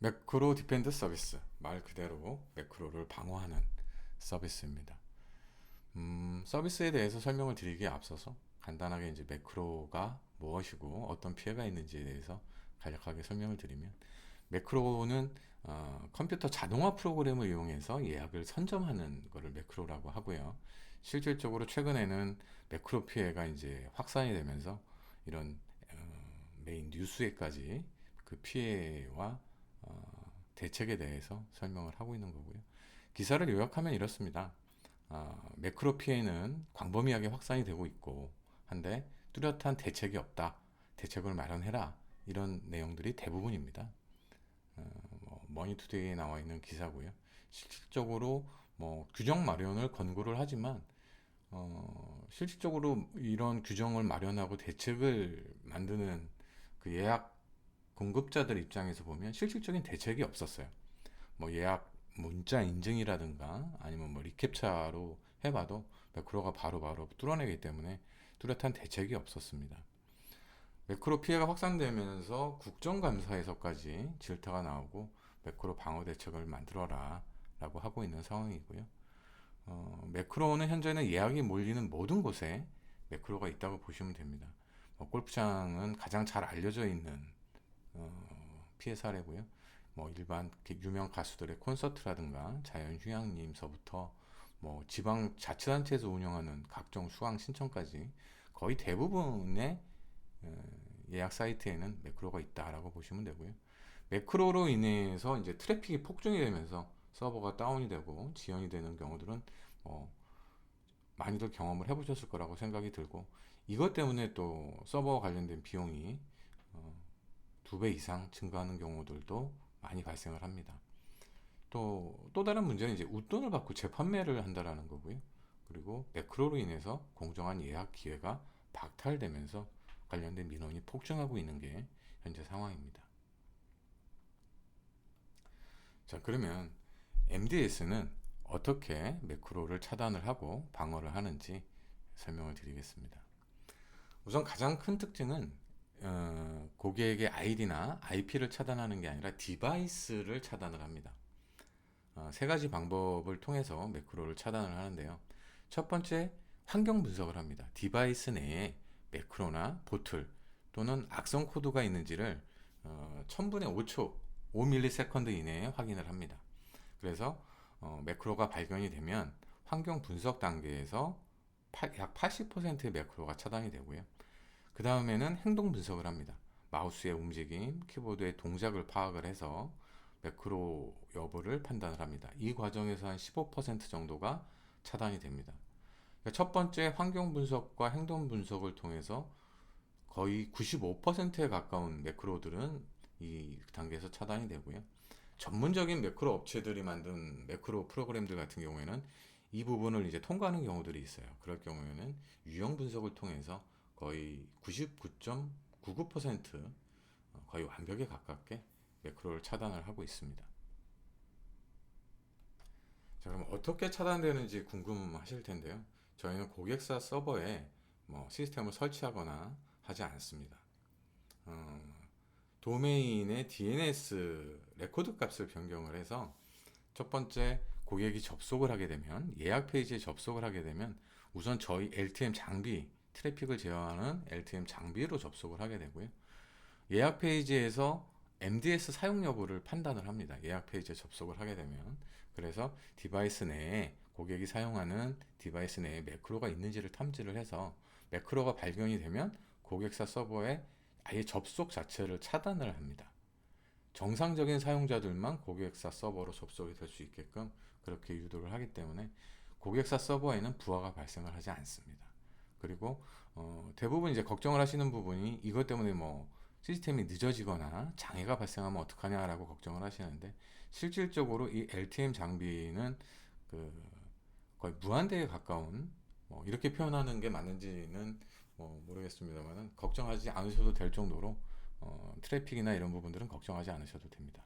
매크로 디펜드 서비스 말 그대로 매크로를 방어하는 서비스입니다. 음, 서비스에 대해서 설명을 드리기에 앞서서 간단하게 이제 매크로가 무엇이고 어떤 피해가 있는지에 대해서 간략하게 설명을 드리면 매크로는 어, 컴퓨터 자동화 프로그램을 이용해서 예약을 선점하는 것을 매크로라고 하고요. 실질적으로 최근에는 매크로 피해가 이제 확산이 되면서 이런 어, 메인 뉴스에까지 그 피해와 어, 대책에 대해서 설명을 하고 있는 거고요. 기사를 요약하면 이렇습니다. 어, 매크로 피해는 광범위하게 확산이 되고 있고 한데 뚜렷한 대책이 없다. 대책을 마련해라. 이런 내용들이 대부분입니다. 어, 뭐 머니투데이에 나와 있는 기사고요. 실질적으로 뭐 규정 마련을 권고를 하지만 어, 실질적으로 이런 규정을 마련하고 대책을 만드는 그 예약 공급자들 입장에서 보면 실질적인 대책이 없었어요. 뭐 예약 문자 인증이라든가 아니면 뭐 리캡차로 해봐도 매크로가 바로 바로 뚫어내기 때문에 뚜렷한 대책이 없었습니다. 매크로 피해가 확산되면서 국정감사에서까지 질타가 나오고 매크로 방어 대책을 만들어라 라고 하고 있는 상황이고요. 어, 매크로는 현재는 예약이 몰리는 모든 곳에 매크로가 있다고 보시면 됩니다. 뭐 골프장은 가장 잘 알려져 있는 어, 피해 사례고요. 뭐 일반 유명 가수들의 콘서트라든가 자연휴양림서부터 뭐 지방 자치단체에서 운영하는 각종 수강 신청까지 거의 대부분의 어, 예약 사이트에는 매크로가 있다라고 보시면 되고요. 매크로로 인해서 이제 트래픽이 폭증이 되면서 서버가 다운이 되고 지연이 되는 경우들은 뭐 많이들 경험을 해보셨을 거라고 생각이 들고 이것 때문에 또 서버 관련된 비용이 어, 두 배 이상 증가하는 경우들도 많이 발생을 합니다. 또, 또 다른 문제는 이제 웃돈을 받고 재판매를 한다라는 거고요. 그리고 매크로로 인해서 공정한 예약 기회가 박탈되면서 관련된 민원이 폭증하고 있는 게 현재 상황입니다. 자, 그러면 MDS는 어떻게 매크로를 차단을 하고 방어를 하는지 설명을 드리겠습니다. 우선 가장 큰 특징은 어, 고객의 아이디나 IP를 차단하는 게 아니라 디바이스를 차단을 합니다. 어, 세 가지 방법을 통해서 매크로를 차단을 하는데요. 첫 번째, 환경 분석을 합니다. 디바이스 내에 매크로나 보틀 또는 악성 코드가 있는지를 어, 1000분의 5초, 5ms 이내에 확인을 합니다. 그래서 어, 매크로가 발견이 되면 환경 분석 단계에서 약 80%의 매크로가 차단이 되고요. 그 다음에는 행동 분석을 합니다. 마우스의 움직임, 키보드의 동작을 파악을 해서 매크로 여부를 판단을 합니다. 이 과정에서 한 15% 정도가 차단이 됩니다. 그러니까 첫 번째 환경 분석과 행동 분석을 통해서 거의 95%에 가까운 매크로들은 이 단계에서 차단이 되고요. 전문적인 매크로 업체들이 만든 매크로 프로그램들 같은 경우에는 이 부분을 이제 통과하는 경우들이 있어요. 그럴 경우에는 유형 분석을 통해서 거의 99.99% 어, 거의 완벽에 가깝게 매크로를 차단을 하고 있습니다. 자, 그럼 어떻게 차단되는지 궁금하실 텐데요. 저희는 고객사 서버에 뭐 시스템을 설치하거나 하지 않습니다. 어, 도메인의 DNS 레코드 값을 변경을 해서 첫 번째 고객이 접속을 하게 되면 예약 페이지에 접속을 하게 되면 우선 저희 LTM 장비 트래픽을 제어하는 LTM 장비로 접속을 하게 되고요. 예약 페이지에서 MDS 사용 여부를 판단을 합니다. 예약 페이지에 접속을 하게 되면 그래서 디바이스 내에 고객이 사용하는 디바이스 내에 매크로가 있는지를 탐지를 해서 매크로가 발견이 되면 고객사 서버에 아예 접속 자체를 차단을 합니다. 정상적인 사용자들만 고객사 서버로 접속이 될 수 있게끔 그렇게 유도를 하기 때문에 고객사 서버에는 부하가 발생을 하지 않습니다. 그리고 어, 대부분 이제 걱정을 하시는 부분이 이것 때문에 뭐 시스템이 늦어지거나 장애가 발생하면 어떡하냐라고 걱정을 하시는데 실질적으로 이 LTM 장비는 그 거의 무한대에 가까운 뭐 이렇게 표현하는 게 맞는지는 뭐 모르겠습니다만은 걱정하지 않으셔도 될 정도로 어, 트래픽이나 이런 부분들은 걱정하지 않으셔도 됩니다.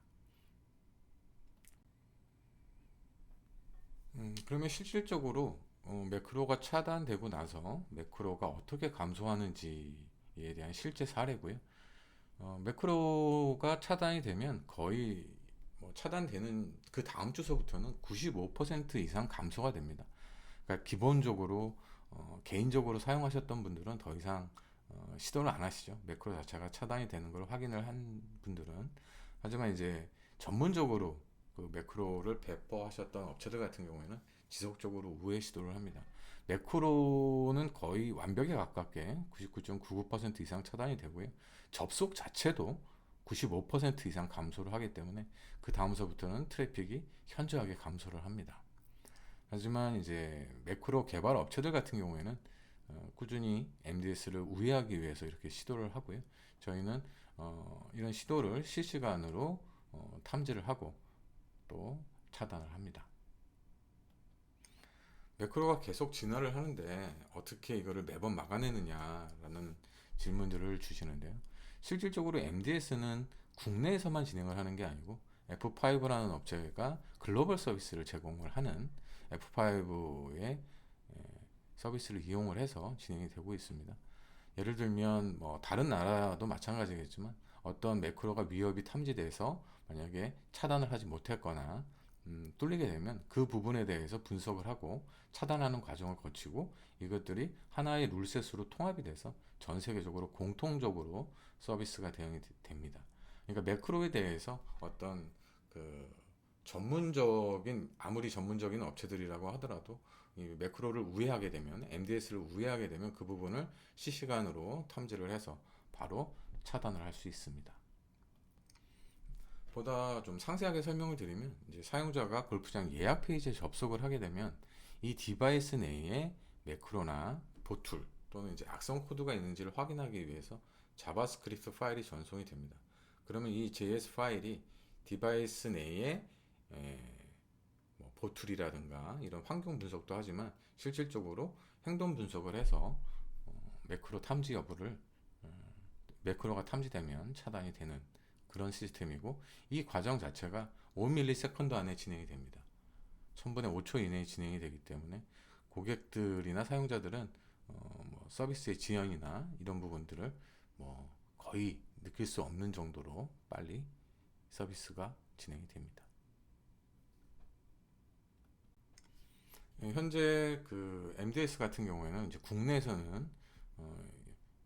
음, 그러면 실질적으로 어, 매크로가 차단되고 나서 매크로가 어떻게 감소하는지에 대한 실제 사례고요. 어, 매크로가 차단이 되면 거의 차단되는 그 다음 주서부터는 95% 이상 감소가 됩니다. 그러니까 기본적으로 어, 개인적으로 사용하셨던 분들은 더 이상 어, 시도를 안 하시죠. 매크로 자체가 차단이 되는 걸 확인을 한 분들은 하지만 이제 전문적으로 그 매크로를 배포하셨던 업체들 같은 경우에는 지속적으로 우회 시도를 합니다. 매크로는 거의 완벽에 가깝게 99.99% 이상 차단이 되고요. 접속 자체도 95% 이상 감소를 하기 때문에 그 다음서부터는 트래픽이 현저하게 감소를 합니다. 하지만 이제 매크로 개발 업체들 같은 경우에는 어, 꾸준히 MDS를 우회하기 위해서 이렇게 시도를 하고요. 저희는 어, 이런 시도를 실시간으로 어, 탐지를 하고 또 차단을 합니다. 매크로가 계속 진화를 하는데 어떻게 이거를 매번 막아내느냐라는 질문들을 주시는데요. 실질적으로 MDS는 국내에서만 진행을 하는 게 아니고 F5라는 업체가 글로벌 서비스를 제공을 하는 F5의 서비스를 이용을 해서 진행이 되고 있습니다. 예를 들면 뭐 다른 나라도 마찬가지겠지만 어떤 매크로가 위협이 탐지돼서 만약에 차단을 하지 못했거나 음, 뚫리게 되면 그 부분에 대해서 분석을 하고 차단하는 과정을 거치고 이것들이 하나의 룰셋으로 통합이 돼서 전 세계적으로 공통적으로 서비스가 대응이 되- 됩니다. 그러니까 매크로에 대해서 어떤 그 전문적인 아무리 전문적인 업체들이라고 하더라도 이 매크로를 우회하게 되면 MDS를 우회하게 되면 그 부분을 실시간으로 탐지를 해서 바로 차단을 할 수 있습니다. 보다 좀 상세하게 설명을 드리면 이제 사용자가 골프장 예약 페이지에 접속을 하게 되면 이 디바이스 내에 매크로나 보툴 또는 이제 악성 코드가 있는지를 확인하기 위해서 자바스크립트 파일이 전송이 됩니다. 그러면 이 JS 파일이 디바이스 내에 에, 뭐 보툴이라든가 이런 환경 분석도 하지만 실질적으로 행동 분석을 해서 어, 매크로 탐지 여부를 어, 매크로가 탐지되면 차단이 되는 그런 시스템이고 이 과정 자체가 5ms 안에 진행이 됩니다. 1000분의 5초 이내에 진행이 되기 때문에 고객들이나 사용자들은 어, 뭐 서비스의 지연이나 이런 부분들을 뭐 거의 느낄 수 없는 정도로 빨리 서비스가 진행이 됩니다. 예, 현재 그 MDS 같은 경우에는 이제 국내에서는 어,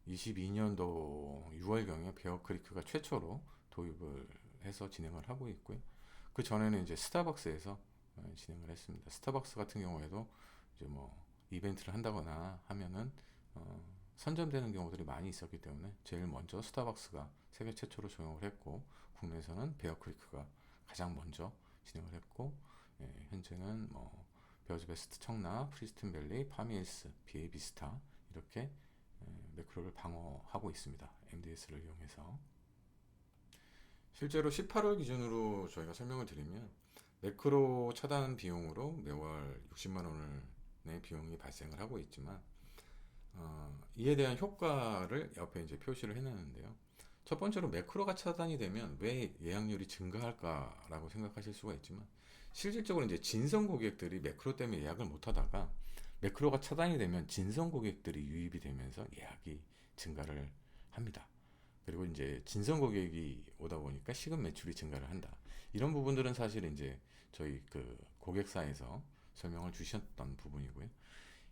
22년도 6월경에 베어크리크가 최초로 도입을 해서 진행을 하고 있고요. 그 전에는 이제 스타벅스에서 어, 진행을 했습니다. 스타벅스 같은 경우에도 이제 뭐 이벤트를 한다거나 하면은 어, 선점되는 경우들이 많이 있었기 때문에 제일 먼저 스타벅스가 세계 최초로 적용을 했고 국내에서는 베어크리크가 가장 먼저 진행을 했고 예, 현재는 뭐 베어즈 베스트 청라, 프리스튼 밸리, 파미일스, BA 비스타 이렇게 예, 매크로를 방어하고 있습니다. MDS를 이용해서 실제로 18월 기준으로 저희가 설명을 드리면 매크로 차단 비용으로 매월 60만 원의 비용이 발생을 하고 있지만 어, 이에 대한 효과를 옆에 이제 표시를 해놨는데요. 첫 번째로 매크로가 차단이 되면 왜 예약률이 증가할까라고 생각하실 수가 있지만 실질적으로 이제 진성 고객들이 매크로 때문에 예약을 못 하다가 매크로가 차단이 되면 진성 고객들이 유입이 되면서 예약이 증가를 합니다. 그리고 이제 진성 고객이 오다 보니까 시급 매출이 증가를 한다. 이런 부분들은 사실 이제 저희 그 고객사에서 설명을 주셨던 부분이고요.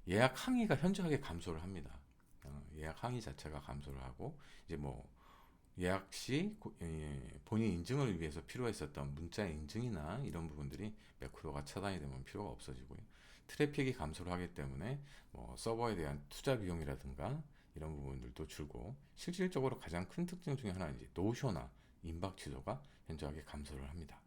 예약 항의가 현저하게 감소를 합니다. 어, 예약 항의 자체가 감소를 하고 이제 뭐 예약 시 고- 예, 본인 인증을 위해서 필요했었던 문자 인증이나 이런 부분들이 매크로가 차단이 되면 필요가 없어지고요. 트래픽이 감소를 하기 때문에 뭐 서버에 대한 투자 비용이라든가 이런 부분들도 줄고 실질적으로 가장 큰 특징 중에 하나는 이제 노쇼나 임박 취소가 현저하게 감소를 합니다.